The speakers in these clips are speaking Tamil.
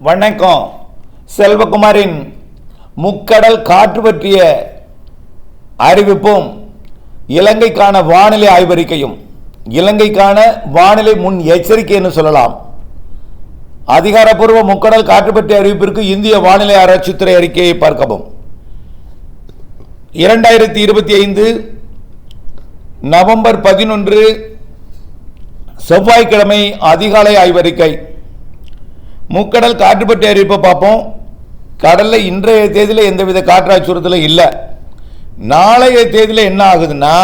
வணக்கம். செல்வகுமாரின் முக்கடல் காற்று பற்றிய அறிவிப்பும் இலங்கைக்கான வானிலை ஆய்வறிக்கையும் இலங்கைக்கான வானிலை முன் எச்சரிக்கை என்று சொல்லலாம். அதிகாரப்பூர்வ முக்கடல் காற்று பற்றிய அறிவிப்பிற்கு இந்திய வானிலை ஆராய்ச்சித்துறை அறிக்கையை பார்க்கவும். இரண்டாயிரத்தி இருபத்தி ஐந்து நவம்பர் பதினொன்று செவ்வாய்க்கிழமை அதிகாலை ஆய்வறிக்கை. முக்கடல் காற்றுப்பட்டு அறிவிப்பை பார்ப்போம். கடலில் இன்றைய தேதியில் எந்தவித காற்று அச்சுறுத்தலும் இல்லை. நாளைய தேதியில் என்ன ஆகுதுன்னா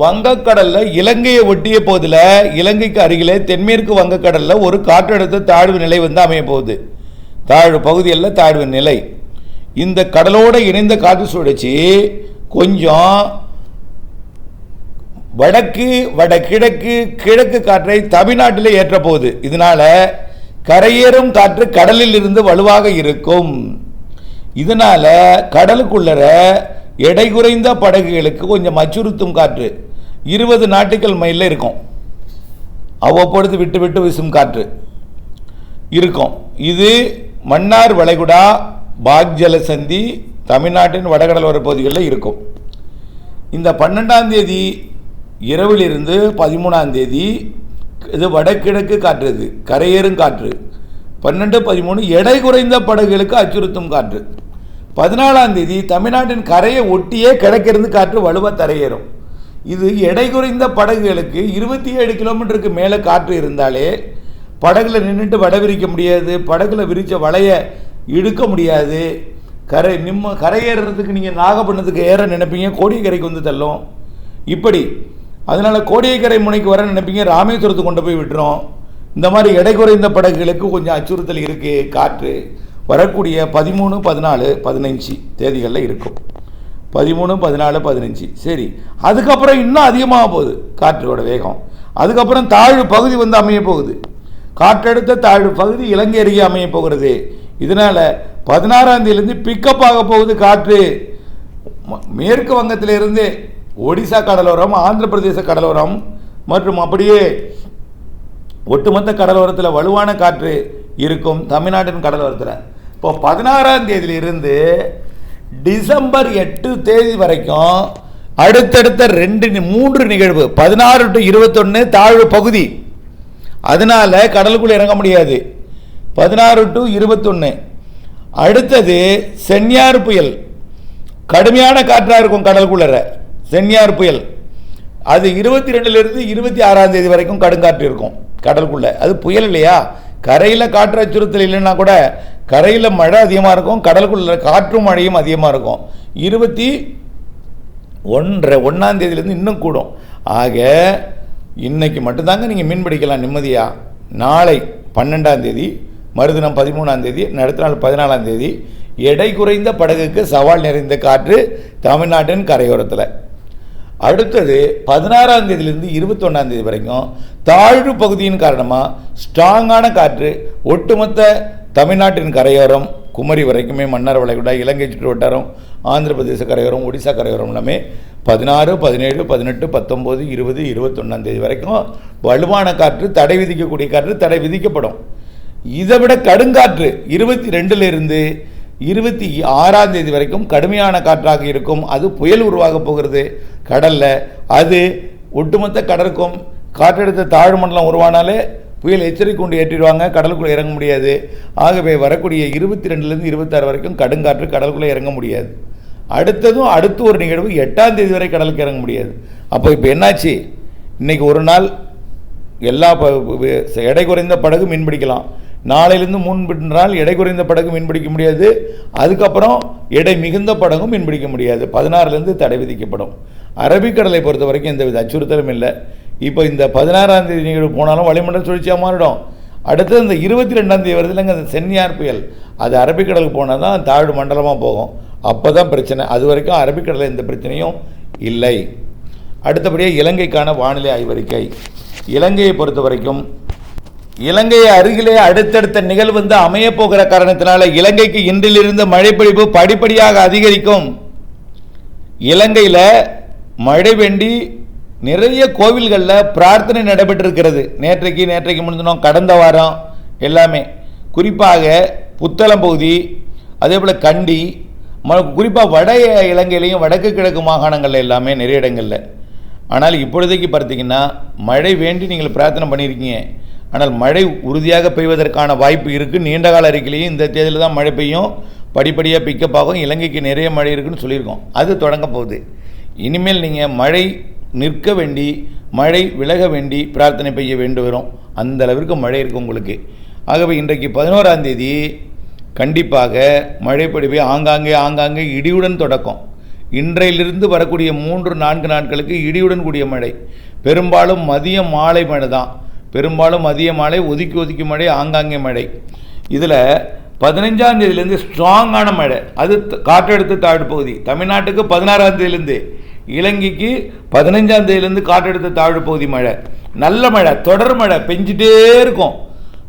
வங்கக்கடலில் இலங்கையை ஒட்டிய போதில் இலங்கைக்கு அருகிலே தென்மேற்கு வங்கக்கடலில் ஒரு காற்றழுத்த தாழ்வு நிலை வந்து அமைய போகுது. தாழ்வு பகுதியில் தாழ்வு நிலை. இந்த கடலோடு இணைந்த காற்று சுழற்சி கொஞ்சம் வடக்கு வடகிழக்கு கிழக்கு காற்றை தமிழ்நாட்டில் ஏற்றப்போகுது இதனால் இதனால கரையேறும் காற்று கடலில் இருந்து வலுவாக இருக்கும். இதனால கடலுக்குள்ளற எடை குறைந்த படகுகளுக்கு கொஞ்சம் அச்சுறுத்தும் காற்று. இருபது நாட்டுக்கள் மைலில் இருக்கும். அவ்வப்பொழுது விட்டு விட்டு வீசும் காற்று இருக்கும். இது மன்னார் வளைகுடா பாக் ஜலசந்தி தமிழ்நாட்டின் வடகடலோர பகுதிகளில் இருக்கும். இந்த பன்னெண்டாம் தேதி இரவிலிருந்து பதிமூணாம் தேதி இது வடகிழக்கு காற்று இது. கரையேறும் காற்று. பன்னெண்டு பதிமூணு எடை குறைந்த படகுகளுக்கு அச்சுறுத்தும் காற்று. பதினாலாம் தேதி தமிழ்நாட்டின் கரையை ஒட்டியே கிழக்கிருந்து காற்று வலுவாக தரையேறும். இது எடை குறைந்த படகுகளுக்கு இருபத்தி ஏழு கிலோமீட்டருக்கு மேலே காற்று இருந்தாலே படகுல நின்றுட்டு வடை விரிக்க முடியாது. படகுல விரித்த வலைய இழுக்க முடியாது. கரை நிம்ம கரையேறுறதுக்கு நீங்கள் நாகப்பட்டினத்துக்கு ஏற நினைப்பீங்க. கோடியக்கரைக்கு வந்து தள்ளும். இப்படி அதனால் கோடியக்கரை முனைக்கு வர நினைப்பீங்க ராமேஸ்வரத்துக்கு கொண்டு போய் விட்டுரும் இந்த மாதிரி எடை குறைந்த படகுகளுக்கு கொஞ்சம் அச்சுறுத்தல் இருக்குது காற்று. வரக்கூடிய பதிமூணு பதினாலு பதினஞ்சு தேதிகளில் இருக்கும். பதிமூணு பதினாலு பதினஞ்சு. சரி. அதுக்கப்புறம் இன்னும் அதிகமாக போகுது காற்றோட வேகம். அதுக்கப்புறம் தாழ்வு பகுதி வந்து அமைய போகுது. காற்றடுத்த தாழ்வு பகுதி இலங்கை அருகே அமைய போகிறது. இதனால் பதினாறாம் தேதியிலேருந்து பிக்கப் ஆக போகுது காற்று. ம- மேற்கு வங்கத்திலிருந்து ஒடிசா கடலோரம் ஆந்திர பிரதேச கடலோரம் மற்றும் அப்படியே ஒட்டுமொத்த கடலோரத்தில் வலுவான காற்று இருக்கும் தமிழ்நாட்டின் கடலோரத்தில். இப்போ பதினாறாம் தேதியிலிருந்து டிசம்பர் எட்டு தேதி வரைக்கும் அடுத்தடுத்த ரெண்டு மூன்று நிகழ்வு பதினாறு டு இருபத்தொன்று தாழ்வு பகுதி. அதனால கடலுக்குள்ளே இறங்க முடியாது. பதினாறு டு இருபத்தொன்று அடுத்தது சென்னியார் புயல். கடுமையான காற்றாக இருக்கும் கடலுக்குள்ளரை சென்னியார் புயல். அது இருபத்தி ரெண்டுலேருந்து இருபத்தி ஆறாம் தேதி வரைக்கும் கடுங்காற்று இருக்கும் கடலுக்குள்ளே. அது புயல் இல்லையா? கரையில் காற்று அச்சுறுத்தல் இல்லைன்னா கூட கரையில் மழை அதிகமாக இருக்கும் கடலுக்குள்ள காற்றும் மழையும் அதிகமாக இருக்கும். இருபத்தி ஒன்றரை ஒன்றாம் தேதியிலேருந்து இன்னும் கூடும். ஆக இன்றைக்கி மட்டும்தாங்க நீங்கள் மீன் பிடிக்கலாம் நிம்மதியாக நாளை பன்னெண்டாம் தேதி மறுதினம் பதிமூணாம் தேதி அடுத்த நாள் பதினாலாம் தேதி எடை குறைந்த படகுக்கு சவால் நிறைந்த காற்று தமிழ்நாட்டின் கரையோரத்தில். அடுத்தது பதினாறாம் தேதியிலிருந்து இருபத்தொன்னாம் தேதி வரைக்கும் தாழ்வு பகுதியின் காரணமாக ஸ்ட்ராங்கான காற்று ஒட்டுமொத்த தமிழ்நாட்டின் கரையோரம் குமரி வரைக்குமே மன்னார் வளைகுடா இலங்கை சுற்று வட்டாரம் ஆந்திர பிரதேச கரையோரம் ஒடிசா கரையோரம் எல்லாமே பதினாறு பதினேழு பதினெட்டு பத்தொம்போது இருபது இருபத்தொன்னாம் தேதி வரைக்கும் வலுவான காற்று தடை விதிக்கக்கூடிய காற்று தடை விதிக்கப்படும். இதை விட கடுங்காற்று இருபத்தி ரெண்டுலேருந்து இருபத்தி ஆறாம் தேதி வரைக்கும் கடுமையான காற்றாக இருக்கும். அது புயல் உருவாக போகிறது. கடலில். அது ஒட்டுமொத்த கடலுக்கும் காற்றழுத்த தாழ்வு மண்டலம் உருவானாலே புயல் எச்சரிக்கை கொண்டு ஏற்றிடுவாங்க கடலுக்குள்ளே இறங்க முடியாது. ஆகவே வரக்கூடிய இருபத்தி ரெண்டுலேருந்து இருபத்தாறு வரைக்கும் கடுங்காற்று கடலுக்குள்ளே இறங்க முடியாது. அடுத்ததும் அடுத்து ஒரு நிகழ்வு எட்டாம் தேதி வரை கடலுக்கு இறங்க முடியாது. அப்போ இப்போ என்னாச்சு? இன்னைக்கு ஒரு நாள் எல்லா ப- எடை குறைந்த படகு மீன் பிடிக்கலாம். நாளையிலேருந்து நாள் எடை குறைந்த படகு மீன் பிடிக்க முடியாது. அதுக்கப்புறம் எடை மிகுந்த படகும் மீன் பிடிக்க முடியாது. பதினாறுலேருந்து தடை விதிக்கப்படும். அரபிக்கடலை பொறுத்த வரைக்கும் எந்தவித அச்சுறுத்தலும் இல்லை. இப்போ இந்த பதினாறாம் தேதி நிகழ்வு போனாலும் வளிமண்டல் சுழற்சியாக மாறிடும். அடுத்தது இந்த இருபத்தி ரெண்டாம் தேதி வருதுலங்க அந்த சென்னியார் புயல். அது அரபிக்கடலுக்கு போனால் தான் தாழ்வு மண்டலமாக போகும். அப்போ தான் பிரச்சனை. அது வரைக்கும் அரபிக்கடலில் எந்த பிரச்சனையும் இல்லை. அடுத்தபடியாக இலங்கைக்கான வானிலை ஆய்வறிக்கை. இலங்கையை பொறுத்த வரைக்கும் இலங்கையை அருகிலே அடுத்தடுத்த நிகழ்வு வந்து அமைய போகிற காரணத்தினால இலங்கைக்கு இன்றிலிருந்து மழைப்பொழிவு படிப்படியாக அதிகரிக்கும். இலங்கையில் மழை வேண்டி நிறைய கோவில்களில் பிரார்த்தனை நடைபெற்றிருக்கிறது. நேற்றைக்கு நேற்றைக்கு முடிஞ்சினோம் கடந்த வாரம் எல்லாமே. குறிப்பாக புத்தளம் பகுதி அதே போல் கண்டி குறிப்பாக வட இலங்கையிலையும் வடக்கு கிழக்கு மாகாணங்களில் எல்லாமே நிறைய இடங்களில். ஆனால் இப்பொழுதைக்கு பார்த்தீங்கன்னா மழை வேண்டி நீங்கள் பிரார்த்தனை பண்ணியிருக்கீங்க. ஆனால் மழை உறுதியாக பெய்வதற்கான வாய்ப்பு இருக்குது நீண்ட கால அறிக்கையிலையும் இந்த தேதியில் தான் மழை பெய்யும். படிப்படியாக பிக்கப் ஆகும். இலங்கைக்கு நிறைய மழை இருக்குன்னு சொல்லியிருக்கோம். அது தொடங்க போகுது. இனிமேல் நீங்கள் மழை நிற்க வேண்டி மழை விலக வேண்டி பிரார்த்தனை பெய்ய வேண்டு வரும். அந்த அளவிற்கு மழை இருக்குது உங்களுக்கு. ஆகவே இன்றைக்கு பதினோராம் தேதி கண்டிப்பாக மழை ஆங்காங்கே ஆங்காங்கே இடியுடன் தொடக்கம். இன்றையிலிருந்து வரக்கூடிய மூன்று நான்கு நாட்களுக்கு இடியுடன் கூடிய மழை. பெரும்பாலும் மதியம் மாலை மழை தான் பெரும்பாலும் மதிய மாலை ஒதுக்கி ஒதுக்கி மழை ஆங்காங்கே மழை. இதில் பதினஞ்சாம் தேதியிலேருந்து ஸ்ட்ராங்கான மழை. அது த- காற்றழுத்த தாழ்வு பகுதி. தமிழ்நாட்டுக்கு பதினாறாம் தேதியிலேருந்து. இலங்கைக்கு பதினஞ்சாம் தேதியிலேருந்து காற்றழுத்த தாழ்வு பகுதி மழை. நல்ல மழை தொடர் மழை பெஞ்சிட்டே இருக்கும்.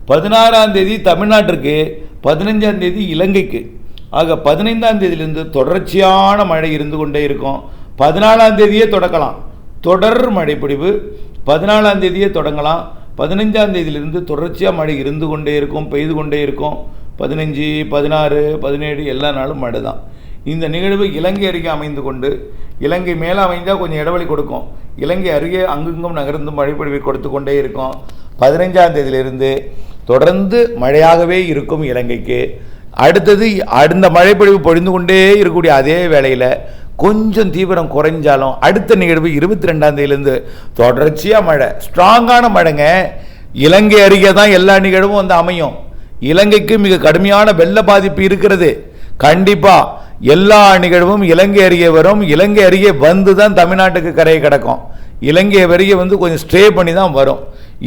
பதினாறாம் தேதி தமிழ்நாட்டிற்கு பதினஞ்சாம் தேதி இலங்கைக்கு. ஆக பதினைந்தாம் தேதியிலேருந்து தொடர்ச்சியான மழை இருந்து கொண்டே இருக்கும். பதினாலாம் தேதியே தொடக்கலாம். தொடர் மழைப்பிடிவு பதினாலாம் தேதியே தொடங்கலாம். பதினஞ்சாம் தேதியிலிருந்து தொடர்ச்சியாக மழை இருந்து கொண்டே இருக்கும் பெய்து கொண்டே இருக்கும். பதினஞ்சு பதினாறு பதினேழு எல்லா நாளும் மழை தான் இந்த நிகழ்வு இலங்கை அருகே அமைந்து கொண்டு இலங்கை மேலே அமைந்தால் கொஞ்சம் இடைவெளி கொடுக்கும். இலங்கை அருகே அங்குங்கும் நகர்ந்து மழைப்பொழிவை கொடுத்து கொண்டே இருக்கும். பதினைஞ்சாம் தேதியிலிருந்து தொடர்ந்து மழையாகவே இருக்கும் இலங்கைக்கு. அடுத்தது அடுத்த மழைப்பொழிவு பொழிந்து கொண்டே இருக்கக்கூடிய அதே வேளையில் கொஞ்சம் தீவிரம் குறைஞ்சாலும் அடுத்த நிகழ்வு இருபத்தி ரெண்டாம் தேதியிலேருந்து தொடர்ச்சியாக மழை. ஸ்ட்ராங்கான மழைங்க. இலங்கை அருகே தான் எல்லா நிகழ்வும் வந்து அமையும். இலங்கைக்கு மிக கடுமையான வெள்ள பாதிப்பு இருக்கிறது. கண்டிப்பா எல்லா நிகழ்வும் இலங்கை அருகே வரும். இலங்கை அருகே வந்து தான் தமிழ்நாட்டுக்கு கரையை கிடக்கும். இலங்கை அருகே வந்து கொஞ்சம் ஸ்டே பண்ணி தான் வரும்.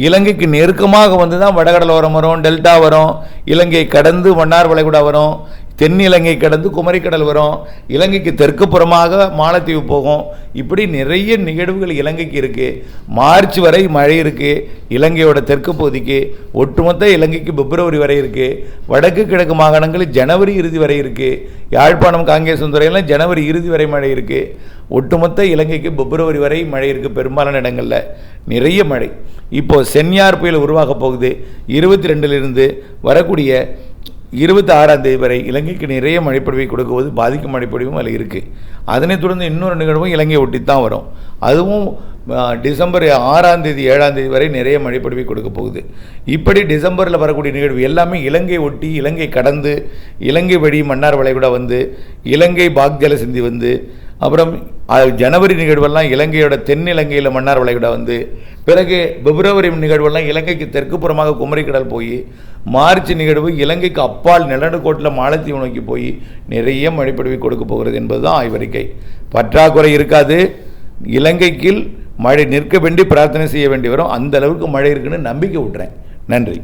இலங்கைக்கு நெருக்கமாக வந்து தான் வடகடலோரம் வரும் டெல்டா வரும். இலங்கை கடந்து மன்னார் வளைகுடா வரும். தென் இலங்கை கடந்து குமரிக்கடல் வரும். இலங்கைக்கு தெற்கு புறமாக மாலத்தீவு போகும். இப்படி நிறைய நிகழ்வுகள் இலங்கைக்கு இருக்குது மார்ச் வரை மழை இருக்குது இலங்கையோட தெற்கு பகுதிக்கு ஒட்டுமொத்த இலங்கைக்கு பிப்ரவரி வரை இருக்குது வடக்கு கிழக்கு மாகாணங்களில் ஜனவரி இறுதி வரை இருக்குது யாழ்ப்பாணம் காங்கேசந்துறையெல்லாம் ஜனவரி இறுதி வரை மழை இருக்குது ஒட்டுமொத்த இலங்கைக்கு பிப்ரவரி வரை மழை இருக்குது பெரும்பாலான இடங்களில். நிறைய மழை. இப்போது சென்யார் புயல் உருவாக போகுது. இருபத்தி ரெண்டுலேருந்து வரக்கூடிய இருபத்தி ஆறாம் தேதி வரை இலங்கைக்கு நிறைய மழைப்பொழிவை கொடுக்குவது பாதிக்கும் மழைப்பொழிவும் அதில் இருக்குது அதனைத் தொடர்ந்து இன்னொரு நிகழ்வும் இலங்கையை ஒட்டி தான் வரும். அதுவும் டிசம்பர் ஆறாம் தேதி ஏழாம் தேதி வரை நிறைய மழைப்பொழிவை கொடுக்க போகுது. இப்படி டிசம்பரில் வரக்கூடிய நிகழ்வு எல்லாமே இலங்கை ஒட்டி இலங்கை கடந்து இலங்கை வழி மன்னார் வளைகுடா வந்து இலங்கை பாக்ஜல சிந்தி வந்து அப்புறம் ஜனவரி நிகழ்வெல்லாம் இலங்கையோட தென் இலங்கையில் மன்னார் வளைகுடா வந்து பிறகு பிப்ரவரி நிகழ்வெல்லாம் இலங்கைக்கு தெற்கு புறமாக குமரிக்கடல் போய் மார்ச் நிகழ்வு இலங்கைக்கு அப்பால் நிலநடுக்கோட்டில் மாலத்தீவு நோக்கி போய் நிறைய மழைப்பொழிவை கொடுக்க போகிறது என்பதுதான் ஆய்வறிக்கை. பற்றாக்குறை இருக்காது. இலங்கைக்கு மழை நிற்க வேண்டி பிரார்த்தனை செய்ய வேண்டி வரும். அந்த அளவுக்கு மழை இருக்குன்னு நம்பிக்கை விட்றேன் நன்றி.